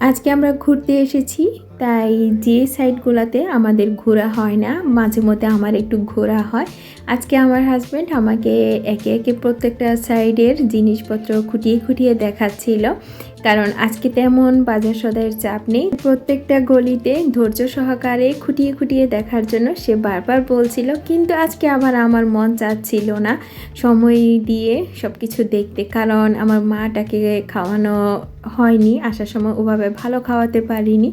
আজকে আমরা ঘুরতে এসেছি, তাই যে সাইডগুলোতে আমাদের ঘোরা হয় না, মাঝে মধ্যে আমার একটু ঘোরা হয়। আজকে আমার হাজব্যান্ড আমাকে একে একে প্রত্যেকটা সাইডের জিনিসপত্র খুঁটিয়ে খুঁটিয়ে দেখাচ্ছিল। কারণ আজকে তেমন বাজার সদাইয়ের চাপ নেই। প্রত্যেকটা গলিতে ধৈর্য সহকারে খুঁটিয়ে খুঁটিয়ে দেখার জন্য সে বারবার বলছিল, কিন্তু আজকে আবার আমার মন চাচ্ছিল না। সময় দিয়ে সব কিছু দেখতে, কারণ আমার মাটাকে খাওয়ানো হয়নি। আসার সময় ওভাবে ভালো খাওয়াতে পারিনি।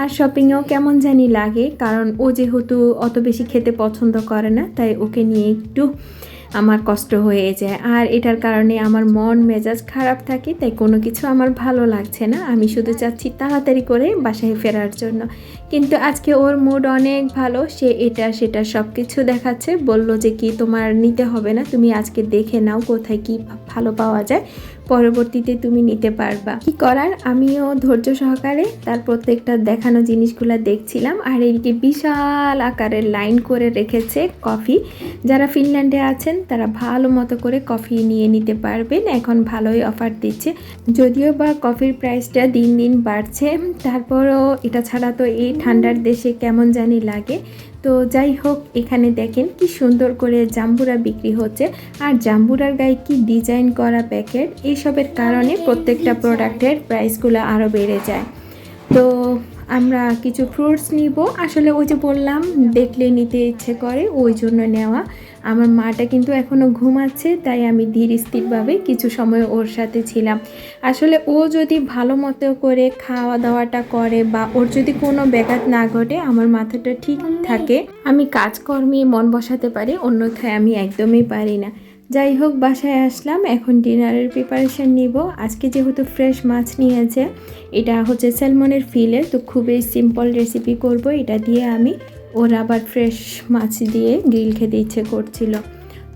আর শপিংয়েও কেমন জানি লাগে, কারণ ও যেহেতু অত বেশি খেতে পছন্দ করে না, তাই ওকে নিয়ে একটু আমার কষ্ট হয়ে যায়। আর এটার কারণে আমার মন, মেজাজ খারাপ থাকে, তাই কোনো কিছু আমার ভালো লাগছে না। আমি শুধু চাচ্ছি তাড়াতাড়ি করে বাসায় ফেরার জন্য। কিন্তু আজকে ওর মুড অনেক ভালো, সে এটা, সেটা সব কিছু দেখাচ্ছে। বলল যে কি তোমার নিতে হবে না, তুমি আজকে দেখে নাও কোথায় কি ভালো পাওয়া যায়, পরবর্তীতে তুমি নিতে পারবা। কি করার? আমিও ধৈর্য সহকারে তার প্রত্যেকটা দেখানো জিনিসগুলো দেখছিলাম, আর এদিকে বিশাল আকারের লাইন করে রেখেছে কফি। যারা ফিনল্যান্ডে আছেন, তারা ভালো মতো করে কফি নিয়ে নিতে পারবেন, এখন ভালোই অফার দিচ্ছে। যদিও বা কফির প্রাইসটা দিন দিন বাড়ছে, তারপরও এটা ছাড়া তো এই ঠান্ডার দেশে কেমন জানি লাগে। তো যাই হোক, এখানে দেখেন কি সুন্দর করে জাম্বুরা বিক্রি হচ্ছে। আর জাম্বুরার গায়ে কি ডিজাইন করা প্যাকেট এইসবের কারণে প্রত্যেকটা প্রোডাক্টের প্রাইসগুলো আরও বেড়ে যায়। তো আমরা কিছু ফ্রুটস নিব। আসলে ওই যে বললাম, দেখলে নিতে ইচ্ছে করে, ওই জন্য নেওয়া। আমার মাটা কিন্তু এখনও ঘুমাচ্ছে, তাই আমি ধীর স্থিরভাবে কিছু সময় ওর সাথে ছিলাম। আসলে ও যদি ভালো মতো করে খাওয়া দাওয়াটা করে বা ওর যদি কোনো ব্যাঘাত না ঘটে, আমার মাথাটা ঠিক থাকে। আমি কাজকর্মে মন বসাতে পারি, অন্যথায় আমি একদমই পারি না। যাই হোক, বাসায় আসলাম। এখন ডিনারের প্রিপারেশান নিব। আজকে যেহেতু ফ্রেশ মাছ নিয়েছে, এটা হচ্ছে স্যালমনের ফিলে তো খুবই সিম্পল রেসিপি করব। এটা দিয়ে আমি ওর আবার ফ্রেশ মাছ দিয়ে গ্রিল খেতে ইচ্ছে করছিল।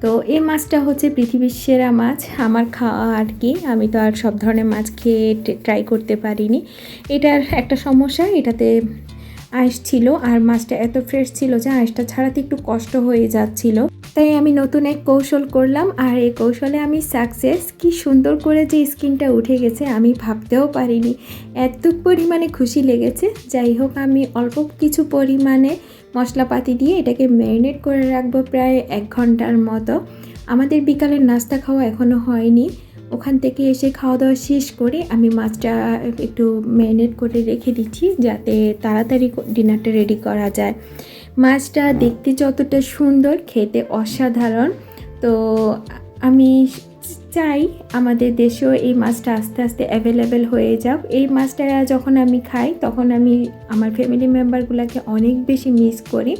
তো এই মাছটা হচ্ছে পৃথিবীর সেরা মাছ। আমার খাওয়া আর কি। আমি তো আর সব ধরনের মাছ খেয়ে ট্রাই করতে পারিনি। এটার একটা সমস্যা, এটাতে আইস ছিল। আর মাছটা এত ফ্রেশ ছিল যে আইসটা ছাড়াতে একটু কষ্ট হয়ে যাচ্ছিল। তাই আমি নতুন এক কৌশল করলাম আর এই কৌশলে আমি সাকসেস কি সুন্দর করে যে স্কিনটা উঠে গেছে আমি ভাবতেও পারিনি। এত পরিমাণে খুশি লেগেছে। যাই হোক, আমি অল্প কিছু পরিমাণে মশলাপাতি দিয়ে এটাকে ম্যারিনেট করে রাখব প্রায় এক ঘণ্টার মতো। আমাদের বিকালের নাস্তা খাওয়া এখনও হয়নি। ওখান থেকে এসে খাওয়া দাওয়া শেষ করে আমি মাছটা একটু ম্যারিনেট করে রেখে দিচ্ছি যাতে তাড়াতাড়ি ডিনারটা রেডি করা যায়। মাছটা দেখতে যতটা সুন্দর খেতে অসাধারণ। তো আমি চাই আমাদের দেশেও এই মাছটা আস্তে আস্তে অ্যাভেলেবেল হয়ে যাক। এই মাছটা যখন আমি খাই, তখন আমি আমার ফ্যামিলি মেম্বারগুলোকে অনেক বেশি মিস করি,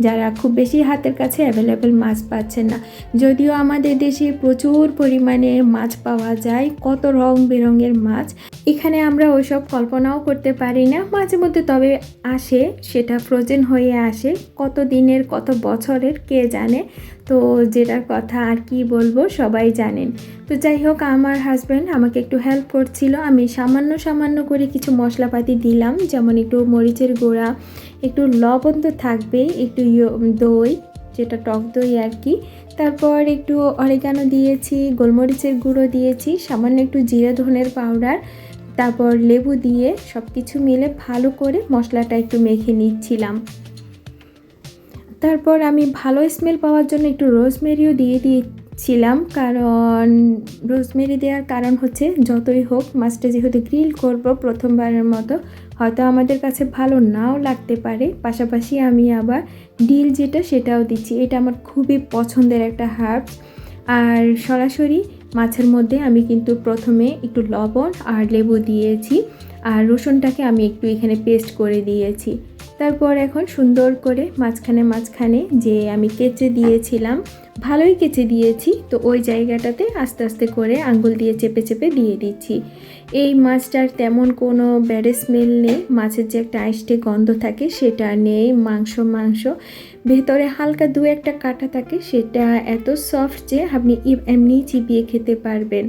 যারা খুব বেশি হাতের কাছে অ্যাভেলেবেল মাছ পাচ্ছেন না। যদিও আমাদের দেশে প্রচুর পরিমাণে মাছ পাওয়া যায়, কত রং বেরঙের মাছ। এখানে আমরা ওইসব কল্পনাও করতে পারি না। মাঝে মধ্যে তবে আসে, সেটা ফ্রোজেন হয়ে আসে। কত দিনের, কত বছরের, কে জানে? তো যেটার কথা আর কি বলব, সবাই জানেন তো যাই হোক, আমার হাজব্যান্ড আমাকে একটু হেল্প করছিল। আমি সামান্য সামান্য করে কিছু মশলাপাতি দিলাম, যেমন একটু মরিচের গুঁড়া, একটু লবণ তো থাকবেই, একটু দই, যেটা টক দই আর কি। তারপর একটু অরেগানো দিয়েছি, গোলমরিচের গুঁড়ো দিয়েছি, সামান্য একটু জিরে ধনের পাউডার তারপর লেবু দিয়ে সব কিছু মিলে ভালো করে মশলাটা একটু মেখে নিচ্ছিলাম। তারপর আমি ভালো স্মেল পাওয়ার জন্য একটু রোজমেরিও দিয়ে দিয়ে দিয়েছিলাম কারণ রোজমেরি দেওয়ার কারণ হচ্ছে যতই হোক মাছটা যেহেতু গ্রিল করব প্রথমবারের মতো, হয়তো আমাদের কাছে ভালো নাও লাগতে পারে। পাশাপাশি আমি আবার ডিল যেটা সেটাও দিচ্ছি। এটা আমার খুবই পছন্দের একটা হার্বস আর সরাসরি মাছের মধ্যে আমি কিন্তু প্রথমে একটু লবণ আর লেবু দিয়েছি আর রসুনটাকে আমি একটু এখানে পেস্ট করে দিয়েছি। তারপর এখন সুন্দর করে মাঝখানে মাঝখানে যে আমি কেচে দিয়েছিলাম ভালোই কেচে দিয়েছি। তো ওই জায়গাটাতে আস্তে আস্তে করে আঙ্গুল দিয়ে চেপে চেপে দিয়ে দিচ্ছি। এই মাছটার তেমন কোনো ব্যাড স্মেল নেই। মাছের যে একটা আইসটে গন্ধ থাকে সেটা নেই। মাংস মাংস। ভেতরে হালকা দু একটা কাটা থাকে সেটা এত সফট যে আপনি এমনি চিবিয়ে খেতে পারবেন।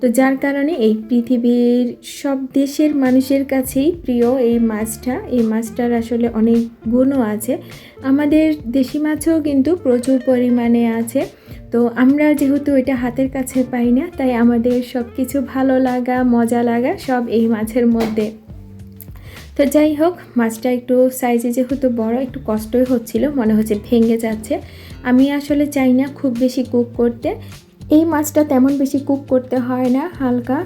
তো যার কারণে এই পৃথিবীর সব দেশের মানুষের কাছেই প্রিয় এই মাছটা। এই মাছটার আসলে অনেক গুণও আছে। আমাদের দেশি মাছও কিন্তু প্রচুর পরিমাণে আছে। তো আমরা যেহেতু এটা হাতের কাছে পাই না, তাই আমাদের সব কিছু ভালো লাগা, মজা লাগা সব এই মাছের মধ্যে। তো যাই হোক, মাছটা একটু সাইজে যেহেতু বড়, একটু কষ্টই হচ্ছিল, মনে হচ্ছে ভেঙে যাচ্ছে। আমি আসলে চাই না খুব বেশি কুক করতে। এই মাছটা তেমন বেশি কুক করতে হয় না, হালকা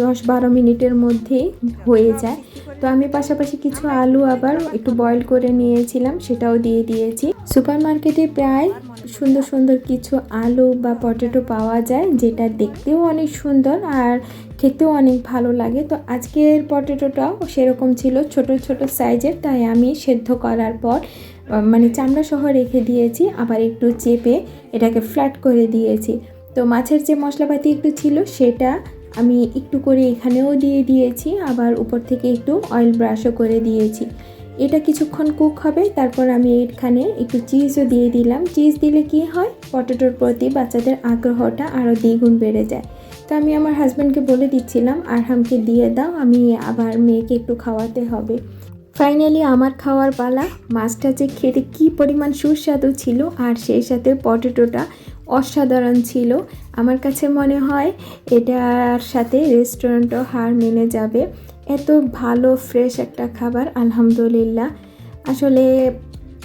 দশ বারো মিনিটের মধ্যেই হয়ে যায়। তো আমি পাশাপাশি কিছু আলু আবার একটু বয়েল করে নিয়েছিলাম, সেটাও দিয়ে দিয়েছি। সুপার মার্কেটে প্রায় সুন্দর সুন্দর কিছু আলু বা পটেটো পাওয়া যায়, যেটা দেখতেও অনেক সুন্দর আর খেতেও অনেক ভালো লাগে। তো আজকের পটেটোটাও সেরকম ছিল, ছোট ছোট সাইজের, তাই আমি সেদ্ধ করার পর মানে চামড়া সহ রেখে দিয়েছি, আবার একটু চেপে এটাকে ফ্ল্যাট করে দিয়েছি। তো মাছের যে মশলাপাতি একটু ছিল, সেটা আমি একটু করে এখানেও দিয়ে দিয়েছি। আবার উপর থেকে একটু অয়েল ব্রাশও করে দিয়েছি। এটা কিছুক্ষণ কুক হবে, তারপর আমি এখানে একটু চিজও দিয়ে দিলাম। চিজ দিলে কি হয়? পটেটোর প্রতি বাচ্চাদের আগ্রহটা আরও দ্বিগুণ বেড়ে যায়। তো আমি আমার হাজব্যান্ডকে বলে দিচ্ছিলাম, আরহামকে দিয়ে দাও, আমি আবার মেয়েকে একটু খাওয়াতে হবে। ফাইনালি আমার খাওয়ার পালা, মাছটা যে খেতে কী পরিমাণ সুস্বাদু ছিল, আর সেই সাথে পটেটোটা অসাধারণ ছিল। আমার কাছে মনে হয় এটার সাথে রেস্টুরেন্টও হার মেনে যাবে। এত ভালো ফ্রেশ একটা খাবার, আলহামদুলিল্লাহ। আসলে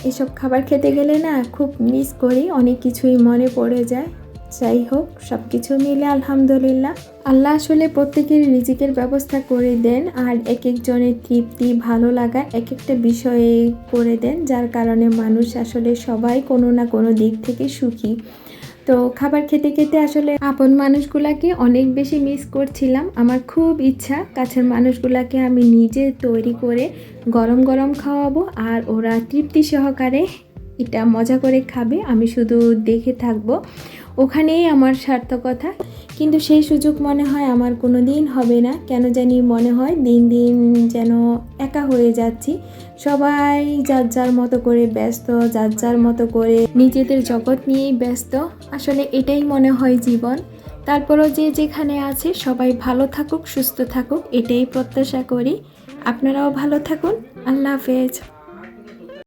এসব খাবার খেতে গেলে না খুব মিস করি, অনেক কিছুই মনে পড়ে যায়। যাই হোক সব কিছু মিলে আলহামদুলিল্লাহ। আল্লাহ আসলে প্রত্যেকের রিজিকের ব্যবস্থা করে দেন আর এক একজনের তৃপ্তি, ভালো লাগা এক একটা বিষয়ে করে দেন, যার কারণে মানুষ আসলে সবাই কোনো না কোনো দিক থেকে সুখী। তো খাবার খেতে খেতে আসলে আপন মানুষগুলাকে অনেক বেশি মিস করছিলাম। আমার খুব ইচ্ছা কাছের মানুষগুলাকে আমি নিজে তৈরি করে গরম গরম খাওয়াবো আর ওরা তৃপ্তি সহকারে এটা মজা করে খাবে। আমি শুধু দেখে থাকব। ওখানেই আমার সার্থকতা। কিন্তু সেই সুযোগ মনে হয় আমার কোনো দিন হবে না। কেন জানি মনে হয় দিন দিন যেন একা হয়ে যাচ্ছি। সবাই যার যার মতো করে ব্যস্ত, যার যার মতো করে নিজেদের জগৎ নিয়েই ব্যস্ত। আসলে এটাই মনে হয় জীবন। তারপরও যে যেখানে আছে সবাই ভালো থাকুক, সুস্থ থাকুক, এটাই প্রত্যাশা করি। আপনারাও ভালো থাকুন। আল্লাহ হাফেজ।